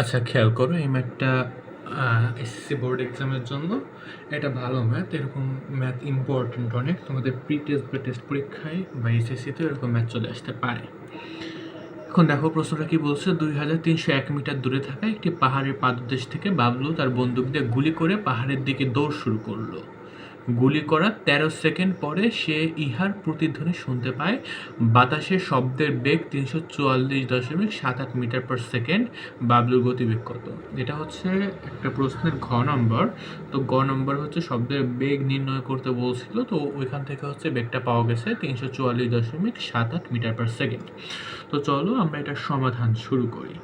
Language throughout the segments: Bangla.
আচ্ছা খেয়াল করো, এই ম্যাথটা এসএসসি বোর্ড এক্সামের জন্য এটা ভালো ম্যাথ। এরকম ম্যাথ ইম্পর্টেন্ট অনেক। তোমাদের প্রি টেস্ট বা টেস্ট পরীক্ষায় বা এসএসসিতে এরকম ম্যাথ চলে আসতে পারে। এখন দেখো, প্রশ্নটা কি বলছে? দুই হাজার তিনশো এক মিটার দূরে থাকা একটি পাহাড়ের পাদদেশ থেকে বাবলু তার বন্দুক দিয়ে গুলি করে পাহাড়ের দিকে দৌড় শুরু করল। গুলি করার তেরো সেকেন্ড পরে সে ইহার প্রতিধ্বনি শুনতে পায়। বাতাসের শব্দের বেগ তিনশো চুয়াল্লিশ দশমিক সাত আট মিটার পার সেকেন্ড বাবলুর গতিবেগ কত? এটা হচ্ছে একটা প্রশ্নের ঘ নম্বর। তো গ নম্বর হচ্ছে শব্দের বেগ নির্ণয় করতে বলছিল, তো ওইখান থেকে হচ্ছে বেগটা পাওয়া গেছে তিনশো চুয়াল্লিশ দশমিক সাত আট মিটার পার সেকেন্ড তো চলো আমরা এটার সমাধান শুরু করি।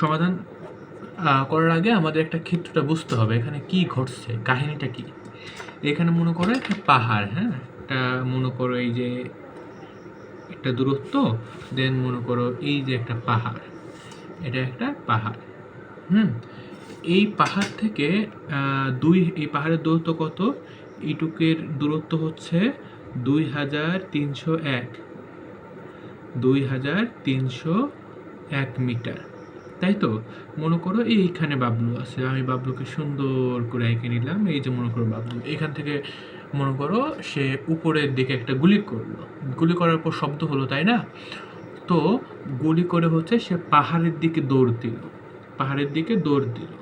সমাধান করার আগে আমাদের একটা ক্ষেত্রটা বুঝতে হবে, এখানে কি ঘটছে, কাহিনীটা কি? এখানে মনে করো একটা পাহাড় হ্যাঁ? একটা মনে করো এই যে একটা দূরত্ব দেন মনে করো এই যে একটা পাহাড়, এটা একটা পাহাড়, হুম? এই পাহাড় থেকে দুই, এই পাহাড়ের দূরত্ব কত? এইটুকের দূরত্ব হচ্ছে দুই হাজার তিনশো এক, দুই হাজার তিনশো এক মিটার। তাই তো? মনে করো এইখানে বাবলু আছে, আমি বাবলুকে সুন্দর করে এঁকে নিলাম, এই যে মনে করো বাবলু। এখান থেকে মনে করো সে উপরের দিকে একটা গুলি করল। গুলি করার পর শব্দ হলো, তাই না? তো গুলি করে হচ্ছে সে পাহাড়ের দিকে দৌড় দিল, পাহাড়ের দিকে দৌড় দিল।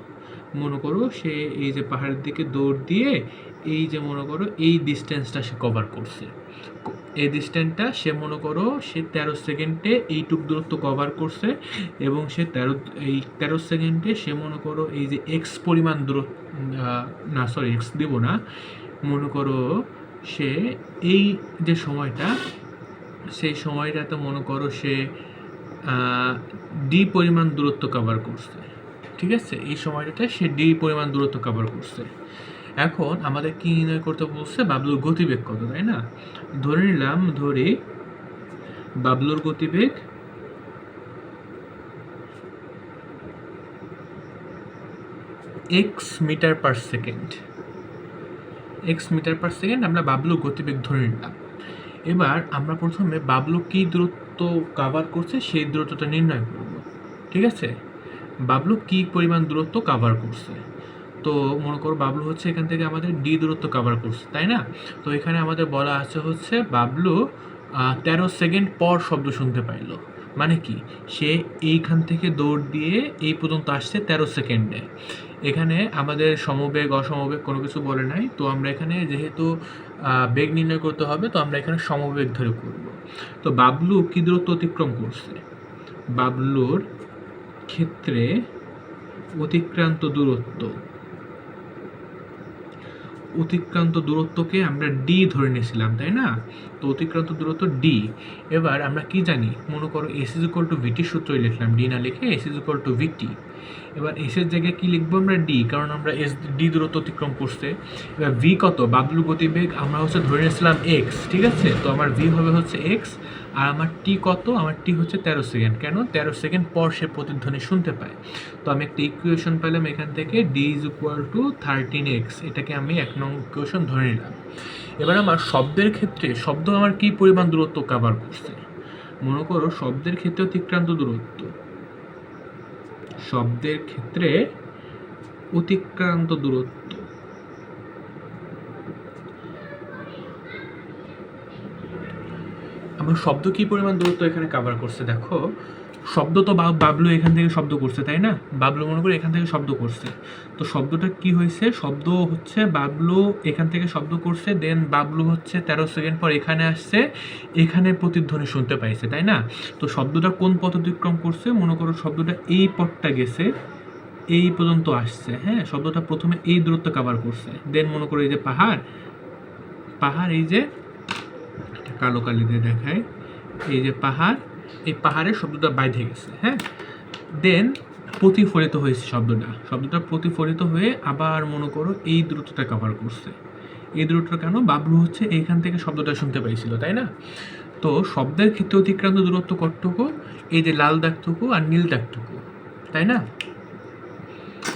মনে করো সে এই যে পাহাড়ের দিকে দৌড় দিয়ে এই যে মনে করো এই ডিস্টেন্সটা সে কভার করছে। এই ডিস্টেন্সটা সে মনে করো সে তেরো সেকেন্ডে এইটুক দূরত্ব কভার করছে এবং সে তেরো, এই তেরো সেকেন্ডে সে মনে করো এই যে এক্স পরিমাণ দূরত্ব না সরি এক্স দিব না, মনে করো সে এই যে সময়টা, সেই সময়টাতে মনে করো সে ডি পরিমাণ দূরত্ব কভার করছে, ঠিক আছে? এই সময়টাতে সে ডি পরিমাণ দূরত্ব কভার করছে। এখন আমাদের কি নির্ণয় করতে বলছে? বাবলুর গতিবেগ কত, তাই না? ধরে নিলাম, ধরি বাবলুর গতিবেগ x metre per second. X metre per second আমরা বাবলুর গতিবেগ ধরে নিলাম। এবার আমরা প্রথমে বাবলু কী দূরত্ব কাভার করছে সেই দূরত্বটা নির্ণয় করব। ঠিক আছে? বাবলু কী পরিমাণ দূরত্ব কাভার করছে? তো মনে করো বাবলু হচ্ছে এখান থেকে আমাদের ডি দূরত্ব কাভার করছে, তাই না? তো এখানে আমাদের বলা আছে হচ্ছে বাবলু তেরো সেকেন্ড পর শব্দ শুনতে পাইলো। মানে কি? সে এইখান থেকে দৌড় দিয়ে এই পর্যন্ত আসছে তেরো সেকেন্ডে এখানে আমাদের সমবেগ, অসমবেগ কোনো কিছু বলে নাই। তো আমরা এখানে যেহেতু বেগ নির্ণয় করতে হবে, তো আমরা এখানে সমবেগ ধরে করব। তো বাবলু কী দূরত্ব অতিক্রম করছে? বাবলুর ক্ষেত্রে অতিক্রান্ত দূরত্ব অতিক্রান্ত দূরত্বকে আমরা ডি ধরে নিয়েছিলাম, তাই না? তো অতিক্রান্ত দূরত্ব ডি এবার আমরা কি জানি? মনে করো S is equal to VT সূত্রই লিখলাম ডি না লিখে S is equal to VT এবার এস এর জায়গায় কি লিখব আমরা? ডি কারণ আমরা এস ডি দূরত্ব অতিক্রম করছে। এবার ভি কত? বাবলু গতিবেগ আমরা হচ্ছে ধরে নিয়েছিলাম এক্স ঠিক আছে? তো আমার ভি হবে হচ্ছে এক্স আর আমার টি কত? আমার টি হচ্ছে তেরো সেকেন্ড কেন? তেরো সেকেন্ড পর সে প্রতিধ্বনি শুনতে পায়। তো আমি একটা ইকুয়েশন পেলাম এখান থেকে d is equal to thirteen x এটাকে আমি এক নং ইকুয়েশন ধরে নিলাম। এবার আমার শব্দের ক্ষেত্রে, শব্দ আমার কি পরিমাণ দূরত্ব কাভার করছে? মনে করো শব্দের ক্ষেত্রে অতিক্রান্ত দূরত্ব। শব্দের ক্ষেত্রে অতিক্রান্ত দূরত্ব আমার শব্দ কি পরিমাণ দূরত্ব এখানে কাভার করছে দেখো? শব্দ তো বাবলু এখান থেকে শব্দ করছে, তাই না? বাবলু মনে করে এখান থেকে শব্দ করছে। তো শব্দটা কি হয়েছে? শব্দ হচ্ছে বাবলু এখান থেকে শব্দ করছে দেন বাবলু হচ্ছে তেরো সেকেন্ড পর এখানে আসছে এখানে প্রতিধ্বনি শুনতে পাইছে, তাই না? তো শব্দটা কোন পথ অতিক্রম করছে? মনে করো শব্দটা এই পথটা গেছে, এই পর্যন্ত আসছে হ্যাঁ? শব্দটা প্রথমে এই দূরত্ব কাভার করছে। দেন মনে করো এই যে পাহাড় পাহাড় এই যে কালো কালি দিয়ে দেখায় এই যে পাহাড়, এই পাহাড়ের শব্দটা বাইধে গেছে হ্যাঁ? দেন প্রতিফলিত হয়েছে শব্দটা। শব্দটা প্রতিফলিত হয়ে আবার মনে করো এই দূরত্বটা কভার করছে। এই দূরত্বটা কেন? বাবলু হচ্ছে এইখান থেকে শব্দটা শুনতে পাইছিল, তাই না? তো শব্দের ক্ষেত্রে অতিক্রান্ত দূরত্ব কতটুকু? এই যে লাল দাগটুকু আর নীল দাগটুকু, তাই না?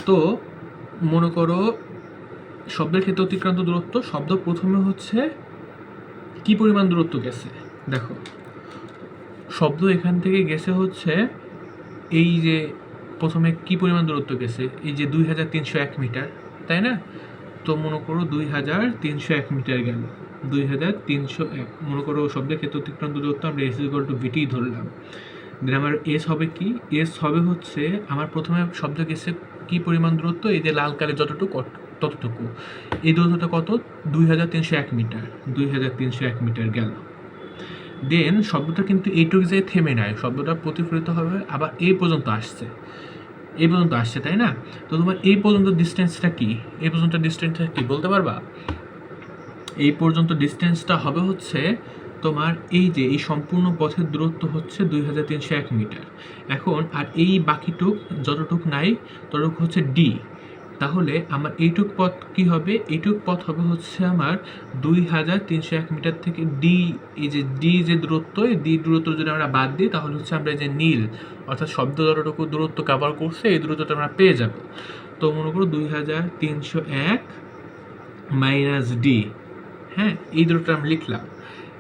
তো মনে করো শব্দের ক্ষেত্রে অতিক্রান্ত দূরত্ব, শব্দ প্রথমে হচ্ছে কি পরিমাণ দূরত্ব গেছে? দেখো। শব্দ এখান থেকে গেছে হচ্ছে এই যে প্রথমে কি পরিমাণ দূরত্ব গেছে? এই যে দুই হাজার তিনশো এক মিটার, তাই না? তো মনে করো দুই হাজার তিনশো এক মিটার গেল। দুই হাজার তিনশো এক। মনে করো শব্দের ক্ষেত্রে অতিক্রান্ত দূরত্ব আমরা এস ইকুয়াল টু ভিটি ধরলাম। দেন আমার এস হবে কি? এস হবে হচ্ছে, আমার প্রথমে শব্দ গেছে কি পরিমাণ দূরত্ব? এই যে লাল কালে যতটুকু ততটুকু। এই দূরত্বটা কত? দুই হাজার তিনশো এক মিটার। দুই হাজার তিনশো এক মিটার গেল। দেন শব্দটা কিন্তু এইটুকু যে থেমে নেয় শব্দটা প্রতিফলিত হবে, আবার এই পর্যন্ত আসছে। এই পর্যন্ত আসছে, তাই না? তো তোমার এই পর্যন্ত ডিস্টেন্সটা কি? এই পর্যন্ত ডিস্টেন্সটা কি, বলতে পারবা? এই পর্যন্ত ডিস্টেন্সটা হবে হচ্ছে তোমার এই যে, এই সম্পূর্ণ পথের দূরত্ব হচ্ছে দুই হাজার তিনশো এক মিটার। এখন আর এই বাকিটুক যতটুক নাই, ততটুক হচ্ছে ডি তাহলে আমার এইটুক পথ কি হবে? এইটুক পথ হবে হচ্ছে আমার দুই হাজার তিনশো এক মিটার থেকে ডি এই যে ডি যে দূরত্ব, এই ডি দূরত্ব যদি আমরা বাদ দিই, তাহলে হচ্ছে আমরা যে নীল, অর্থাৎ শব্দ যতটুকু দূরত্ব কভার করছে, এই দূরত্বটা আমরা পেয়ে যাব। তো মনে করো দুই হাজার তিনশো এক মাইনাস ডি হ্যাঁ? এই দুটোটা আমি লিখলাম।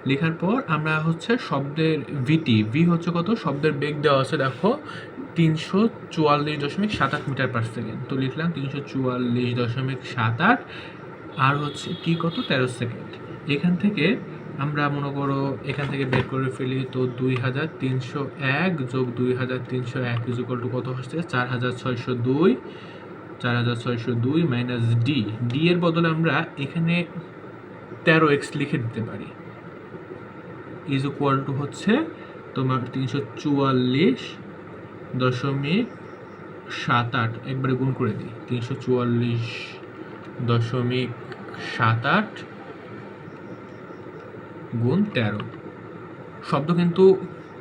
লেখার পর আমরা হচ্ছে শব্দের ভিটি ভি হচ্ছে কত? শব্দের বেগ দেওয়া আছে, দেখো তিনশো চুয়াল্লিশ দশমিক সাত আট মিটার পার সেকেন্ড তো লিখলাম তিনশো চুয়াল্লিশ দশমিক সাত আট। আর হচ্ছে টি কত? তেরো সেকেন্ড এখান থেকে আমরা মনে করো এখান থেকে বের করে ফেলি তো দুই হাজার তিনশো এক যোগ দুই হাজার তিনশো এক ইজুকাল টু কত হচ্ছে? চার হাজার ছয়শো দুই। চার হাজার ছয়শো দুই মাইনাস ডি ডি এর বদলে আমরা এখানে তেরো এক্স লিখে দিতে পারি। ইজ ইকুয়াল টু হচ্ছে তোমার তিনশো চুয়াল্লিশ দশমিক সাত আট, একবারে গুণ করে দিই। তিনশো চুয়াল্লিশ দশমিক সাত আট গুণ তেরো। শব্দ কিন্তু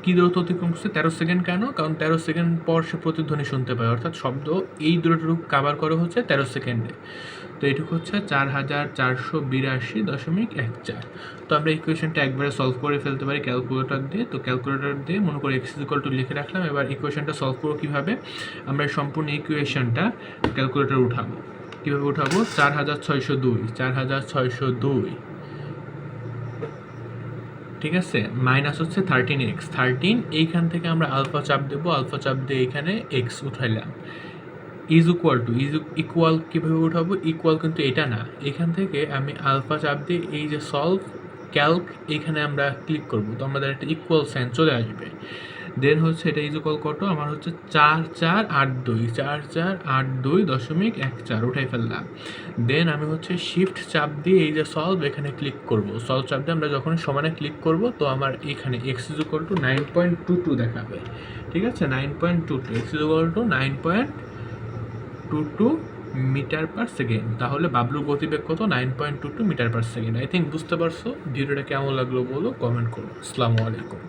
কী দূরত্ব অতিক্রম করছে? তেরো সেকেন্ড কেন? কারণ তেরো সেকেন্ড পর সে প্রতিধ্বনি শুনতে পায়। অর্থাৎ শব্দ এই দূরটুকু কাভার করে হচ্ছে তেরো সেকেন্ডে। তো এটুকু হচ্ছে চার হাজার চারশো বিরাশি দশমিক এক চার। তো আমরা ইকুয়েশনটা একবারে সলভ করে ফেলতে পারি ক্যালকুলেটর দিয়ে। তো ক্যালকুলেটর দিয়ে মনে করি এক্স ইকুয়াল টু লিখে রাখলাম। এবার ইকুয়েশনটা সলভ করব কীভাবে? আমরা সম্পূর্ণ ইকুয়েশনটা ক্যালকুলেটর উঠাবো। কীভাবে উঠাবো? চার হাজার ছয়শো দুই, চার হাজার ছয়শো দুই। ঠিক আছে? মাইনাস হচ্ছে থার্টিন এক্স থার্টিন এইখান থেকে আমরা আলফা চাপ দেবো আলফা চাপ দিয়ে এখানে x উঠাইলাম। Is equal to is equal কীভাবে উঠাবো? ইকুয়াল কিন্তু এটা না। এখান থেকে আমি আলফা চাপ দিয়ে এই যে সলভ ক্যালক এইখানে আমরা ক্লিক করব। তো আমাদের একটা ইকুয়াল সাইন চলে আসবে। দেন হচ্ছে এটা ইজ ইকুয়াল কত? আমার হচ্ছে চার চার আট দুই, চার চার আট দুই দশমিক এক চার, উঠাই ফেললাম। দেন আমি হচ্ছে শিফট চাপ দিয়ে এই যে সলভ এখানে ক্লিক করব। সলভ চাপ দিয়ে আমরা যখন সমানে ক্লিক করব, তো আমার এখানে x is equal to nine point two two দেখাবে। ঠিক আছে? Nine point two two x is equal to nine point two two metre per second তাহলে বাবলুর গতিবেগ কত? Nine point two two metre per second I think বুঝতে পারছ? ভিডিওটা কেমন লাগল বলো? কমেন্ট করো। আসসালামু আলাইকুম।